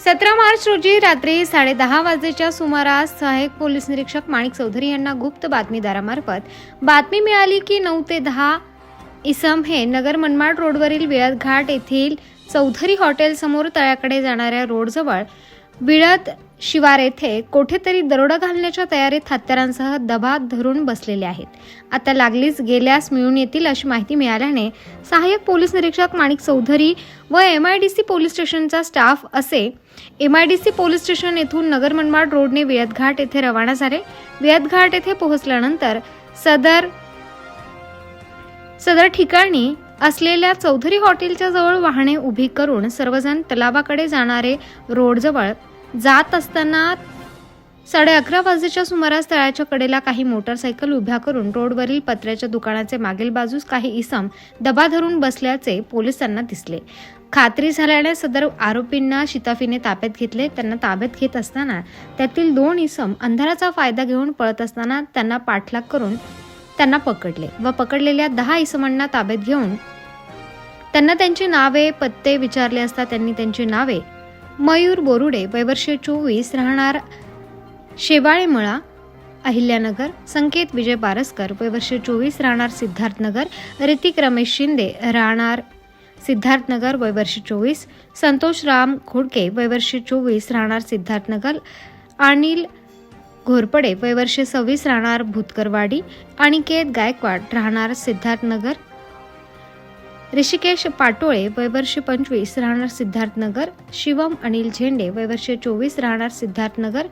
सतरा मार्च रोजी रात्री साडेदहा वाजेच्या सुमारास सहाय्यक पोलीस निरीक्षक माणिक चौधरी यांना गुप्त बातमीदारामार्फत बातमी मिळाली की नऊ ते दहा इसम हे नगर मनमाड रोडवरील विळद घाट येथील चौधरी हॉटेल समोर तळ्याकडे जाणाऱ्या रोडजवळ विळद शिवार येथे कोठेतरी दरोडा घालण्याच्या तयारीत हत्यारांसह दबा धरून बसलेले आहेत. आता लागलीच गेल्यास मिळून येतील अशी माहिती मिळाल्याने सहाय्यक पोलीस निरीक्षक माणिक चौधरी व M I D C police स्टेशनचा स्टाफ असे M I D C police station येथून नगर मनमाड रोडने विळदघाट येथे रवाना झाले. विळदघाट येथे पोहोचल्यानंतर सदर सदर ठिकाणी असलेल्या चौधरी हॉटेलच्या जवळ वाहने उभी करून सर्वजण तलावाकडे जाणारे रोडजवळ जात असताना साडे अकरा वाजेच्या सुमारास तळ्याच्या कडेला काही मोटरसायकल उभ्या करून रोडवरील पत्र्याच्या दुकानाचे मागील बाजूस काही इसम दबा धरून बसल्याचे पोलिसांना दिसले. खात्री झाल्याने सदर आरोपींना शिताफीने ताब्यात घेतले. त्यांना ताब्यात घेत असताना त्यातील दोन इसम अंधाराचा फायदा घेऊन पळत असताना त्यांना पाठलाग करून त्यांना पकडले व पकडलेल्या दहा इसमांना ताब्यात घेऊन त्यांना त्यांची नावे पत्ते विचारले असता त्यांनी त्यांची नावे मयूर बोरुडे वयवर्ष चोवीस राहणार शेवाळेमळा अहिल्यानगर संकेत विजय बारसकर वयवर्ष चोवीस राहणार सिद्धार्थनगर ऋतिक रमेश शिंदे राहणार सिद्धार्थनगर वयवर्ष चोवीस संतोष राम खोडके वयवर्ष चोवीस राहणार सिद्धार्थनगर अनिल घोरपडे वयवर्ष सव्वीस राहणार भूतकरवाडी अनिकेत गायकवाड राहणार सिद्धार्थनगर ऋषिकेश पाटोळे वयवर्षी पंचवीस राहणार सिद्धार्थनगर शिवम अनिल झेंडे वयवर्ष चोवीस राहणार सिद्धार्थनगर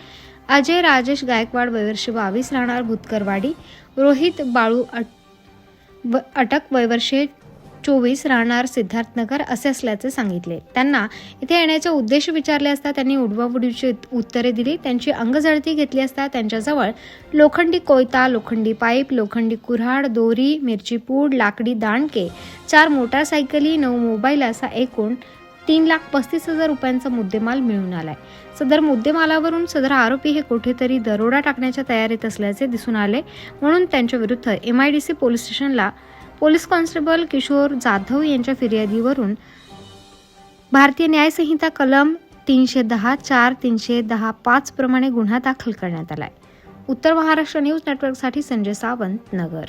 अजय राजेश गायकवाड वयवर्ष बावीस राहणार भुतकरवाडी रोहित बाळू अट व अटक वयवर्षे चोवीस राहणार सिद्धार्थनगर असे असल्याचे सांगितले. त्यांना इथे येण्याचा उद्देश विचारले असता त्यांनी उडवाउडीची उत्तरे दिली. त्यांची अंगझळती घेतली असता त्यांच्याजवळ लोखंडी कोयता लोखंडी पाईप लोखंडी कुऱ्हाड दोरी मिरची पूड लाकडी दांडके चार मोटारसायकली नऊ मोबाईल असा एकूण तीन लाख पस्तीस हजार रुपयांचा मुद्देमाल मिळून आलाय. सदर मुद्देमालावरून सदर आरोपी हे कुठेतरी दरोडा टाकण्याच्या तयारीत असल्याचे दिसून आले. म्हणून त्यांच्या विरुद्ध M I D C police स्टेशनला पोलीस कॉन्स्टेबल किशोर जाधव यांच्या फिर्यादीवरून भारतीय न्यायसंहिता कलम तीनशे दहा चार तीनशे दहा पाच प्रमाणे गुन्हा दाखल करण्यात आलाय. उत्तर महाराष्ट्र न्यूज नेटवर्कसाठी संजय सावंत नगर.